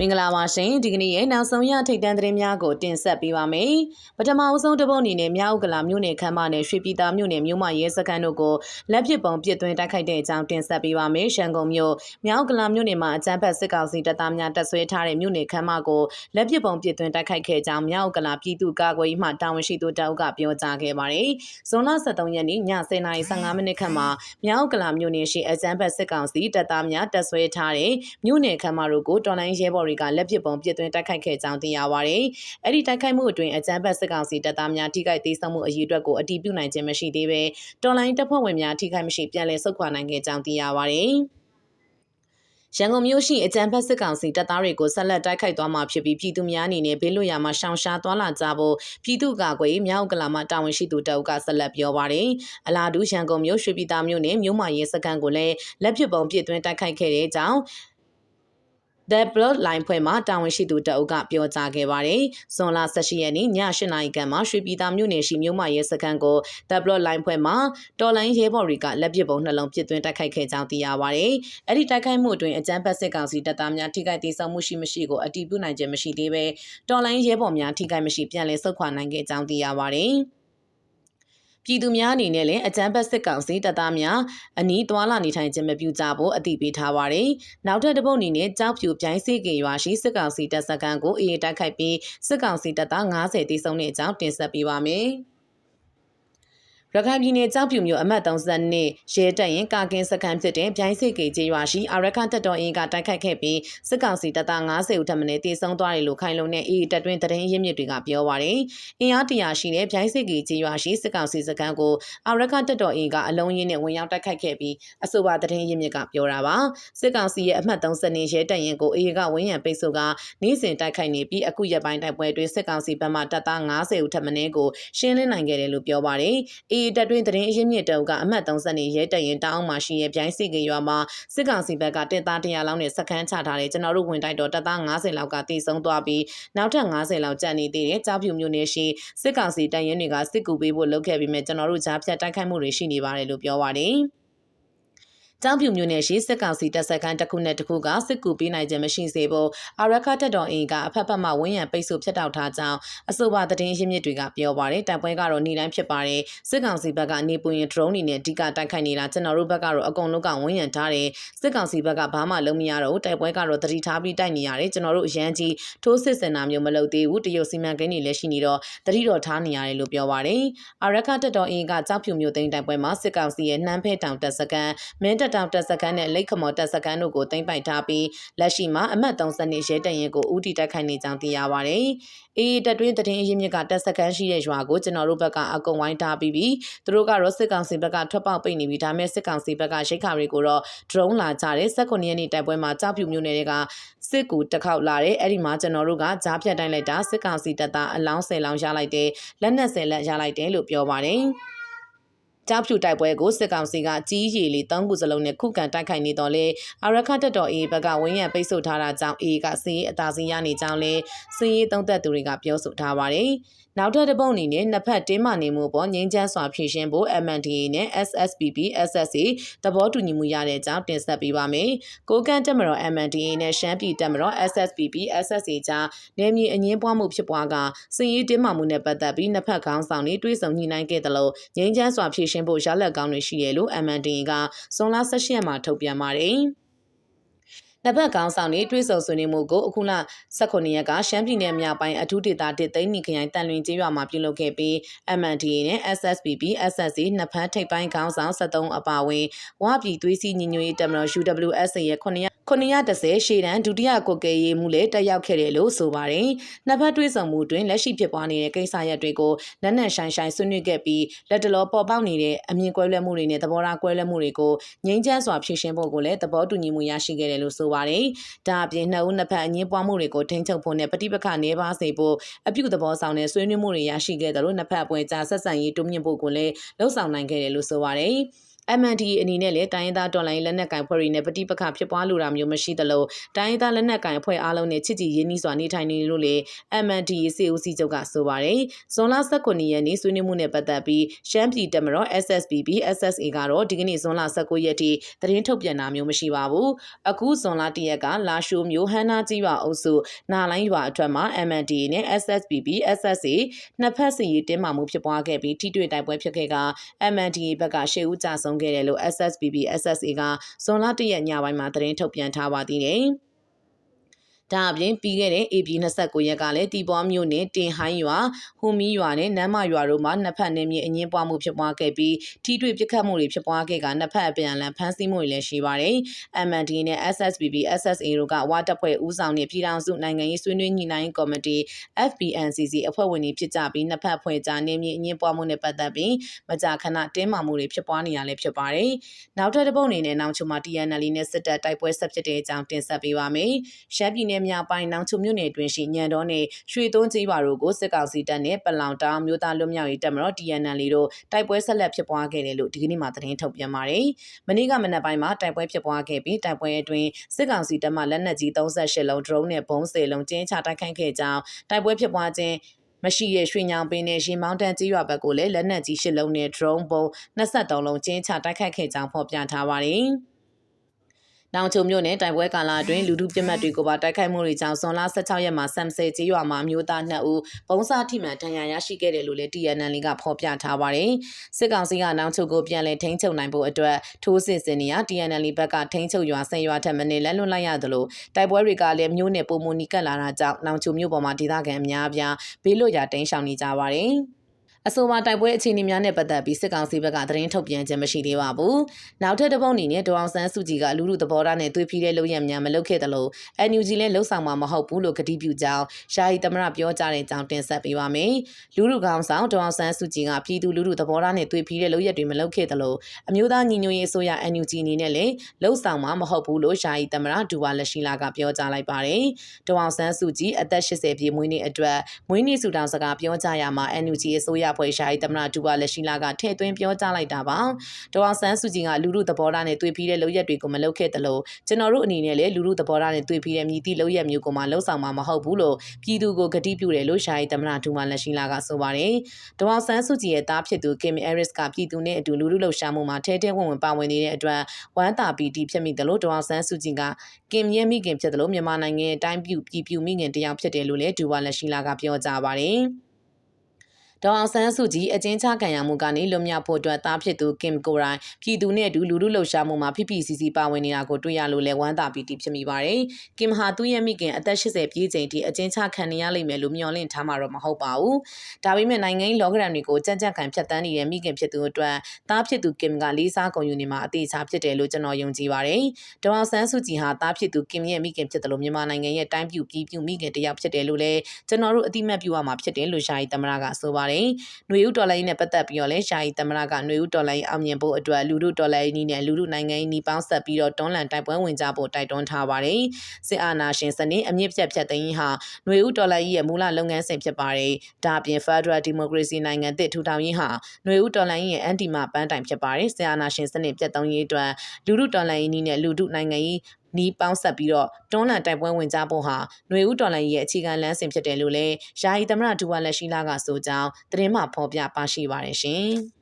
မင်္ဂလာပါရှင်ဒီကနေ့ရဲ့နောက်ဆုံးရထိတ်တန်းသတင်းများကိုတင်ဆက်ပေးပါမယ်ပထမအဆုံးတစ်ပုတ်အနေနဲ့မြောက်ဥက္ကလာမြို့နယ်ခမ်းမနဲ့ရွှေပြည်သာမြို့နယ်မြို့မရဲစခန်းတို့ကိုလက်ပစ်ပုံပစ်သွင်းတိုက်ခိုက်တဲ့အကြောင်းတင်ဆက်ပေးပါမယ်ရှမ်းကုန်မြို့မြောက်ဥက္ကလာမြို့နယ်မှာအကြမ်းဖက်စစ်ကောင်စီတပ်သားများတပ်ဆွဲထားတဲ့မြို့နယ်ခမ်းမကိုလက်ပစ်ပုံပစ်သွင်းတိုက်ခိုက်ခဲ့ကြောင်းမြောက်ဥက္ကလာပြည်သူ့ကာကွယ်ရေးမှတာဝန်ရှိသူတအုပ်ကပြောကြားခဲ့ပါတယ်ဇွန်လ23ရက်နေ့ည10:15မိနစ်ခန့်မှာမြောက်ဥက္ကလာမြို့နယ်ရှိအကြမ်းဖက်စစ်ကောင်စီတပ်သားများတပ်ဆွဲထားတဲ့မြို့နယ်ခမ်းမတို့ကိုတော်လိုင်းရဲဘော်တွေကလက်ပစ်ပုံပစ်သွင်းတိုက်ခိုက်ခဲ့ကြောင်းသိရပါတယ်။အဲ့ဒီတိုက်ခိုက်မှုအတွင်းအကြမ်းဖက်စစ်ကောင်စီတပ်သားများထိခိုက်သေးဆုံးမှုအရေးအတွက်ကိုအတည်ပြုနိုင်ခြင်းမရှိသေးဘဲတော်လိုင်းတပ်ဖွဲ့ဝင်များထိခိုက်မရှိပြန်လည်ဆုတ်ခွာနိုင်ခဲ့ကြောင်းသိရပါတယ်။ရန်ကုန်မြို့ရှိအကြံဖက်စစ်ကောင်စီတပ်သားတွေကိုဆက်လက်တိုက်ခိုက်သွားမှာဖြစ်ပြီးပြည်သူများအနေနဲ့ဘေးလွတ်ရာမှာရှောင်ရှားသွားလာကြဖို့ပြည်သူ့ကာကွယ်မြောက်ကလာမှတာဝန်ရှိသူတအုပ်ကဆက်လက်ပြောပါတယ်။အလားတူရန်ကုန်မြို့ရွှေပြည်သာမြို့နယ်မြို့မရဲစခန်းကိုလည်းလက်ဖြစ်ပုံပြစ်သွင်းတိုက်ခိုက်ခဲ့တဲ့ကြောင်း The Blood Line ဖွဲ့မှတာဝန်ရှိသူတအုပ်ကပြောကြားခဲ့ပါတယ်။ဇွန်လ18ရက်နေ့ည8နာရီခန့်မှာရွှေပြည်သာမြို့နယ်ရှိမြို့မရဲစခန်းကို The Blood Line ဖွဲ့မှတော်လိုင်းရဲဘော်တွေကလက်ပစ်ပုံနှလုံးပစ်သွင်းတိုက်ခိုက်ခဲ့ကြောင်းသိရပါတယ်။အဲ့ဒီတိုက်ခိုက်မှုအတွင်းအကြမ်းဖက်စစ်ကောင်စီတပ်သားများထိခိုက်ဒေဆုံးမှုရှိမရှိကိုအတည်ပြုနိုင်ခြင်းမရှိသေးဘဲတော်လိုင်းရဲဘော်များထိခိုက်မရှိပြန်လည်ဆုတ်ခွာနိုင်ခဲ့ကြောင်းသိရပါတယ်။ ပြည်သူများအနေနဲ့လည်းအကြမ်းဖက်စစ်ကောင်စီတပ်သားများအနီးသွာလာနေထိုင်ခြင်းမပြုကြဖို့အသိပေးထားပါတယ်။နောက်ထပ်တစ်ပုတ်အနေနဲ့ကြောက်ဖြူပြိုင်းစေကေရွာရှိစစ်ကောင်စီတပ်စခန်းကိုအေးတိုက်ခိုက်ပြီးစစ်ကောင်စီတပ်သား90တိစုံတဲ့အကြောင်းတင်ဆက်ပေးပါမယ်။ ရခိုင်ပြည်နယ်ကြောက်ဖြူမြို့အမှတ်32ရဲတပ်ရင်ကာကင်းစခန်းဖြစ်တဲ့ဗျိုင်းစိတ်ကေကျေးရွာရှိအာရခတက်တော်အင်းကတိုက်ခိုက်ခဲ့ပြီးစစ်ကောင်စီတပ်သား90ဦးထပ်မံတေဆုံးသွားတယ်လို့ခိုင်လုံတဲ့အေးတပ်တွင်းသတင်းရင်းမြစ်တွေကပြောပါရယ်။အင်အားတရာရှိတဲ့ဗျိုင်းစိတ်ကေကျေးရွာရှိစစ်ကောင်စီစခန်းကိုအာရခတက်တော်အင်းကအလုံးရင်းနဲ့ဝင်ရောက်တိုက်ခိုက်ခဲ့ပြီးအဆိုပါသတင်းရင်းမြစ်ကပြောတာပါ။စစ်ကောင်စီရဲ့အမှတ်32ရဲတပ်ရင်ကိုအေးကဝင်းရံပိတ်ဆို့ကနေ့စဉ်တိုက်ခိုက်နေပြီးအခုရက်ပိုင်းတိုက်ပွဲတွင်စစ်ကောင်စီဘက်မှတပ်သား90ဦးထပ်မံကိုရှင်းလင်းနိုင်ခဲ့တယ်လို့ပြောပါရယ်။အေးတပ်တွင်းသတင်းအရင်းမြစ်တုံကအမှတ်30နေရဲတပ်ရင်တောင်းမှရှိရဲ့ဗျိုင်းစီကရွာမှာစစ်ကောင်စီဘက်ကတင်သား100လောက်နဲ့စခန်းချထားတယ်ကျွန်တော်တို့ဝင်တိုက်တော့တပ်သား90လောက်ကတည်ဆုံးသွားပြီးနောက်ထပ်90လောက်ကြံ့နေသေးတယ်ကြားဖြူမျိုးနယ်ရှိစစ်ကောင်စီတပ်ရင်တွေကစစ်ကူပေးဖို့လုပ်ခဲ့ပြီးမြဲကျွန်တော်တို့ကြားဖြတ်တိုက်ခိုက်မှုတွေရှိနေပါတယ်လို့ပြောပါတယ် ကျောင်းပြူမျိုးနယ်ရှိစစ်ကောင်စီတပ်စခန်းတစ်ခုနဲ့တစ်ခုကစစ်ကူပေးနိုင်ခြင်းမရှိစေဖို့အာရခတက်တော်အင်ကအဖက်ဖက်မှဝန်းရံပိတ်ဆို့ဖျက်တောက်ထားကြောင်းအဆိုပါသတင်းရင်းမြစ်တွေကပြောပါတယ်တိုက်ပွဲကတော့နေ့တိုင်းဖြစ်ပါတယ်စစ်ကောင်စီဘက်ကနေပူရင် drone တွေနဲ့အဓိကတိုက်ခိုက်နေတာကျွန်တော်တို့ဘက်ကတော့အကုန်လုံးကဝန်းရံထားတယ်စစ်ကောင်စီဘက်ကဘာမှလုံးမရတော့တိုက်ပွဲကတော့တတိထားပြီးတိုက်နေရတယ်ကျွန်တော်တို့အရန်ကြီးထိုးစစ်စင်တာမျိုးမလုပ်သေးဘူးတရုတ်စီမံကိန်းတွေလည်းရှိနေတော့တတိတော်ထားနေရတယ်လို့ပြောပါတယ်အာရခတက်တော်အင်ကကြောက်ဖြူမျိုးသိန်းတိုက်ပွဲမှာစစ်ကောင်စီရဲ့နှမ်းဖဲတောင်တပ်စကန်မင်းတက်တောင်တပ်စခန်းနဲ့လိတ်ခမော်တပ်စခန်းတို့ကိုသိမ်းပိုက်ထားပြီးလက်ရှိမှာအမှတ်30နှစ်ရဲတရင်ကိုဦးတည်တိုက်ခိုက်နေကြောင်းသိရပါဗျ။အေးတပ်တွင်းတရင်အရင်းမြစ်ကတပ်စခန်းရှိတဲ့ရွာကိုကျွန်တော်တို့ဘက်ကအကုံဝိုင်းထားပြီးပြီးသူတို့ကတော့စစ်ကောင်စီဘက်ကထွက်ပေါက်ပိတ်နေပြီးဒါမဲ့စစ်ကောင်စီဘက်ကရိတ်ခါတွေကိုတော့ drone လာကြတယ်19ရက်နေ့တိုက်ပွဲမှာကြောက်ဖြူမျိုးနယ်တွေကစစ်ကူတစ်ခေါက်လာတယ်အဲ့ဒီမှာကျွန်တော်တို့ကကြားဖြတ်တိုင်းလိုက်တာစစ်ကောင်စီတပ်သားအလောင်း10လောင်းရလိုက်တယ်လက်နက်10လက်ရလိုက်တယ်လို့ပြောပါတယ်။ ကြောက်ဖြူတိုက်ပွဲကိုစစ်ကောင်စီကကြီးရီလေး၃ခုစလုံးနဲ့ခုခံတိုက်ခိုက်နေတော့လေအာရခတက်တော်အေးဘက်ကဝင်းရံပိတ်ဆို့ထားတာကြောင့်အေးကစီးအသာစီးရနေကြောင်းလဲစီးရေးသုံးသက်သူတွေကပြောဆိုထားပါတယ်။နောက်ထပ်တစ်ပုတ်အနေနဲ့နှစ်ဖက်တင်းမာနေမှုပေါ်ငြိမ်းချမ်းစွာဖြည့်ရှင်းဖို့ MNDA နဲ့ SSPP SSA သဘောတူညီမှုရတဲ့အကြောင်းတင်ဆက်ပေးပါမယ်။ကိုကန့်တက်မတော် MNDA နဲ့ရှမ်းပြည်တက်မတော် SSPP SSA ကြားနယ်မြေအငင်းပွားမှုဖြစ်ပွားကစီးရေးတင်းမာမှုနဲ့ပတ်သက်ပြီးနှစ်ဖက်ခေါင်းဆောင်တွေတွဲဆုံညှိနှိုင်းခဲ့တယ်လို့ငြိမ်းချမ်းစွာဖြည့်ရှင်းဖို့ရလဒ်ကောင်းတွေရှိတယ်လို့ MNDA ကဇွန်လ18ရက်မှာထုတ်ပြန်ပါတယ်။ နှစ်ဘက်ကောင်ဆောင်တွေတွေးဆုံဆွေးနွေးမှုကိုအခုလ18ရက်ကရှမ်းပြည်နယ်မြောက်ပိုင်းအထူးဒေသတစ်သိန်းနီခရိုင်တန်လွင်ကျေးရွာမှာပြုလုပ်ခဲ့ပြီး MNDA နဲ့ SSPP SSC နှစ်ဖက်ထိပ်ပိုင်းကောင်ဆောင်73အပါအဝင်ဝါပြည်သွေးစည်းညီညွတ်ရေးတပ်မတော် UWSA ရဲ့9 930ရှေ့တန်းဒုတိယကိုကဲရေးမှုလည်းတက်ရောက်ခဲ့တယ်လို့ဆိုပါတယ်။နှစ်ဖက်တွဲဆုံမှုတွင်လက်ရှိဖြစ်ပွားနေတဲ့ကိစ္စရပ်တွေကိုလက်နက်ဆိုင်ဆိုင်ဆွေးနွေးခဲ့ပြီးလက်တလောပေါ်ပေါက်နေတဲ့အမြင်ကွဲလွဲမှုတွေနဲ့သဘောထားကွဲလွဲမှုတွေကိုငြိမ်းချမ်းစွာဖြေရှင်းဖို့ကိုလည်းသဘောတူညီမှုရရှိခဲ့တယ်လို့ဆိုပါတယ်။ဒါအပြင်နှစ်ဦးနှစ်ဖက်အငင်းပွားမှုတွေကိုထိန်းချုပ်ဖို့နဲ့ပဋိပက္ခနေပါစေဖို့အပြုသဘောဆောင်တဲ့ဆွေးနွေးမှုတွေရရှိခဲ့တယ်လို့နှစ်ဖက်အပွဲကြားဆက်ဆံရေးတိုးမြင့်ဖို့ကိုလည်းလှုံ့ဆော်နိုင်ခဲ့တယ်လို့ဆိုပါတယ်။ MNDAA အနေနဲ့လည်းတိုင်းရင်းသားတော်လှန်ရေးလက်နက်ကိုင်ဖွဲ့တွေနဲ့ပဋိပက္ခဖြစ်ပွားလိုတာမျိုးမရှိသလိုတိုင်းရင်းသားလက်နက်ကိုင်အဖွဲ့အားလုံးနဲ့ချစ်ကြည်ရင်းနှီးစွာနေထိုင်နေလို့လေ MNDAA စေဦးစီးချုပ်ကဆိုပါတယ်။ဇွန်လ19ရက်နေ့ဆွေးနွေးမှုနဲ့ပတ်သက်ပြီးရှမ်းပြည်တပ်မတော် SSPB SSA ကတော့ဒီကနေ့ဇွန်လ19ရက်ထိသတင်းထုတ်ပြန်တာမျိုးမရှိပါဘူး။အခုဇွန်လ1ရက်ကလာရှိုးမျိုးဟန်းနာကြီးရွာအုပ်စုနာလိုင်းရွာအထက်မှာ MNDAA နဲ့ SSPB SSA နှစ်ဖက်စီရေးတင်းမာမှုဖြစ်ပွားခဲ့ပြီးထိတွေ့တိုက်ပွဲဖြစ်ခဲ့က MNDAA ဘက်ကရှေ့ဦးကြဆုံးခဲ့တယ်လို့ SSPB SSA ကဇွန်လ1ရက်ညပိုင်းမှာသတင်းထုတ်ပြန်ထားပါသေးတယ်။ ဒါအပြင်ပြီးခဲ့တဲ့ AB 29ရက်ကလည်းတီပေါ်မြို့နယ်တင်ဟိုင်းရွာဟူမီရွာနဲ့နမ်းမရွာတို့မှာနှစ်ဖက်နယ်မြေအငင်းပွားမှုဖြစ်ပွားခဲ့ပြီးထိတွေ့ပစ်ခတ်မှုတွေဖြစ်ပွားခဲ့ကနှစ်ဖက်အပြန်အလှန်ဖမ်းဆီးမှုတွေလည်းရှိပါတယ်။ MND နဲ့ SSBB SSA တို့ကဝါတပ်ဖွဲ့ဦးဆောင်တဲ့ပြည်ထောင်စုနိုင်ငံရေးဆွေးနွေးညှိနှိုင်းကော်မတီ FPNCC အဖွဲ့ဝင်တွေဖြစ်ကြပြီးနှစ်ဖက်အဖွဲ့ကြားနယ်မြေအငင်းပွားမှုနဲ့ပတ်သက်ပြီးမကြာခဏတင်းမာမှုတွေဖြစ်ပွားနေရလဲဖြစ်ပါတယ်။နောက်ထပ်တစ်ပုတ်အနေနဲ့နောင်ချုံမှာ TNL နဲ့စစ်တပ်တိုက်ပွဲဆက်ဖြစ်တဲ့အကြောင်းတင်ဆက်ပေးပါမယ်။ရှမ်းပြည်နယ်နယ်မြောက်ပိုင်းနောင်ချုံမြို့နယ်တွင်ရှိညံတော်နဲ့ရွှေသွန်းကျေးရွာတို့ကိုစစ်ကောင်စီတပ်နဲ့ပလောင်တောင်မြို့သားလွတ်မြောက်ရေးတပ်မတော် TNL တို့တိုက်ပွဲဆက်လက်ဖြစ်ပွားခဲ့တယ်လို့ဒီကနေ့မှသတင်းထုတ်ပြန်ပါတယ်။မနေ့ကမနက်ပိုင်းမှာတိုက်ပွဲဖြစ်ပွားခဲ့ပြီးတိုက်ပွဲအတွင်းစစ်ကောင်စီတပ်မှလက်နက်ကြီး38လုံး drone နဲ့ဘုံးစေလုံးကျင်းချတိုက်ခိုက်ခဲ့ကြောင်းတိုက်ပွဲဖြစ်ပွားခြင်းမရှိရရွှေညောင်ပင်နဲ့ရှင်မောင်းတန်ကြီးရွာဘက်ကိုလည်းလက်နက်ကြီး၈လုံးနဲ့ drone ဘုံ23လုံးကျင်းချတိုက်ခိုက်ခဲ့ကြောင်းဖော်ပြထားပါတယ်။ နောင်ချုံမြို့နယ်တိုင်ပွဲကာလအတွင်းလူထုပြစ်မှတ်တွေကိုပါတိုက်ခိုက်မှုတွေကြောင့်ဇွန်လ16ရက်မှာဆမ်ဆယ်ကျေးရွာမှာမျိုးသား2ဦးပုံစားထိမှန်ဒဏ်ရာရရှိခဲ့တယ်လို့လည်း TNN ကဖော်ပြထားပါတယ်။စစ်ကောင်စီကနောင်ချုံကိုပြန်လည်ထိန်းချုပ်နိုင်ဖို့အတွက်ထိုးစစ်ဆင်နေရ TNN ဘက်ကထိန်းချုပ်ရွာဆယ်ရွာထက်မနည်းလက်လွတ်လိုက်ရသလိုတိုက်ပွဲတွေကလည်းမျိုးနဲ့ပုံမနီကတ်လာတာကြောင့်နောင်ချုံမြို့ပေါ်မှာဒေသခံအများအပြားဘေးလွတ်ရာတိမ်းရှောင်နေကြပါတယ်။ အဆိုပါတိုက်ပွဲအခြေအနေများနဲ့ပတ်သက်ပြီးစစ်ကောင်စီဘက်ကသတင်းထုတ်ပြန်ခြင်းမရှိသေးပါဘူး။နောက်ထပ်တစ်ပုတ်အနေနဲ့ဒေါအောင်ဆန်းစုကြည်ကလူလူသဘောထားနဲ့သွေးဖီးတဲ့လုပ်ရများမလုပ်ခဲ့တယ်လို့ NUG လည်းလှုပ်ဆောင်မှာမဟုတ်ဘူးလို့ကတိပြုကြောင်းရှာဟီသမရပြောကြားတဲ့အကြောင်းတင်ဆက်ပေးပါမယ်။လူလူကောင်ဆောင်ဒေါအောင်ဆန်းစုကြည်ကပြည်သူလူလူသဘောထားနဲ့သွေးဖီးတဲ့လုပ်ရတွေမလုပ်ခဲ့တယ်လို့အမျိုးသားညီညွတ်ရေးအစိုးရ NUG အနေနဲ့လည်းလှုပ်ဆောင်မှာမဟုတ်ဘူးလို့ရှာဟီသမရဒူဝါလက်ရှိလာကပြောကြားလိုက်ပါတယ်။ဒေါအောင်ဆန်းစုကြည်အသက်80ပြည့်မွေးနေ့အတွက်မွေးနေ့ဆုတောင်းစကားပြောကြားရမှာ NUG အစိုးရဖွဲ့ရှာဟီသမရဒူဝါလက်ရှိလာကထည့်သွင်းပြောကြားလိုက်တာပါဒေါအောင်ဆန်းစုကြည်ကလူလူသဘောထားနဲ့တွေ့ပြီးတဲ့လုပ်ရက်တွေကိုမလုပ်ခဲ့တယ်လို့ကျွန်တော်တို့အနေနဲ့လည်းလူလူသဘောထားနဲ့တွေ့ပြီးတဲ့မြည်သည့်လုပ်ရက်မျိုးကိုမှလှုပ်ဆောင်မှာမဟုတ်ဘူးလို့ပြည်သူကိုကတိပြုတယ်လို့ရှားရီသမရဒူဝါလက်ရှိလာကဆိုပါတယ်ဒေါအောင်ဆန်းစုကြည်ရဲ့တားဖြစ်သူကင်မီအဲရစ်ကပြည်သူနဲ့အတူလူလူလှုပ်ရှားမှုမှာထဲထဲဝင်ဝင်ပါဝင်နေတဲ့အတွက်ဝမ်းသာပီတီဖြစ်မိတယ်လို့ဒေါအောင်ဆန်းစုကြည်ကကင်မြဲမိခင်ဖြစ်တယ်လို့မြန်မာနိုင်ငံရဲ့တိုင်းပြည်ပြည်ပြူမိခင်တယောက်ဖြစ်တယ်လို့လည်းဒူဝါလက်ရှိလာကပြောကြားပါတယ် ဒေါအောင်ဆန်းစုကြည်အကျဉ်းချခံရမှုကနေလွတ်မြောက်ဖို့အတွက်တားဖြစ်သူကင်ကိုရိုင်းပြည်သူနဲ့အတူလူလူလှုပ်ရှားမှုမှာဖိဖိစီစီပါဝင်နေတာကိုတွေ့ရလို့လဲဝမ်းသာပီတိဖြစ်မိပါတယ်။ကင်ဟာသူ့ရဲ့မိခင်အသက်80ပြည့်ချိန်ထိအကျဉ်းချခံနေရလိမ့်မယ်လို့မျှော်လင့်ထားမှာတော့မဟုတ်ပါဘူး။ဒါပေမဲ့နိုင်ငံရေးလောကရန်တွေကိုကြက်ကြက်ခံဖြတ်တန်းနေတဲ့မိခင်ဖြစ်သူအတွက်တားဖြစ်သူကင်ကလေးစားကုန်ယူနေမှာအသေးချာဖြစ်တယ်လို့ကျွန်တော်ယုံကြည်ပါတယ်။ဒေါအောင်ဆန်းစုကြည်ဟာတားဖြစ်သူကင်ရဲ့မိခင်ဖြစ်တယ်လို့မြန်မာနိုင်ငံရဲ့တိုင်းပြည်ပြည်ပြမိခင်တယောက်ဖြစ်တယ်လို့လဲကျွန်တော်တို့အတိမတ်ပြုရမှာဖြစ်တယ်လို့ရှားရီသမရကဆိုပါတယ်။ပါတယ်။နှွေဦးတော်လိုင်းနဲ့ပတ်သက်ပြီးတော့လည်းယာယီသမရကနှွေဦးတော်လိုင်းအောင်မြင်ဖို့အတွက်လူလူတော်လိုင်းနီးနဲ့လူလူနိုင်ငံရေးနီးပေါင်းဆက်ပြီးတော့တွန်းလှန်တိုက်ပွဲဝင်ကြဖို့တိုက်တွန်းထားပါတယ်။စစ်အာဏာရှင်စနစ်အမြင့်ပြတ်ဖြတ်သိမ်းဟာနှွေဦးတော်လိုင်းရဲ့မူလလုပ်ငန်းစဉ်ဖြစ်ပါတယ်။ဒါပြင် Federal Democracy နိုင်ငံတစ်ထူထောင်ရေးဟာနှွေဦးတော်လိုင်းရဲ့အန်တီမာပန်းတိုင်ဖြစ်ပါတယ်။စစ်အာဏာရှင်စနစ်ပြတ်သုံးရေးအတွက်လူလူတော်လိုင်းနီးနဲ့လူလူနိုင်ငံရေး နီးပေါင်းဆက်ပြီးတော့တွန်းလှန်တိုက်ပွဲဝင်ကြဖို့ဟာຫນွေဦးတော်လှန်ရေးရဲ့အခြေခံလမ်းစဉ်ဖြစ်တယ်လို့လည်းယာယီသမရဒူဝါလက်ရှိလာကဆိုကြောင်းသတင်းမှဖော်ပြပါရှိပါတယ်ရှင်။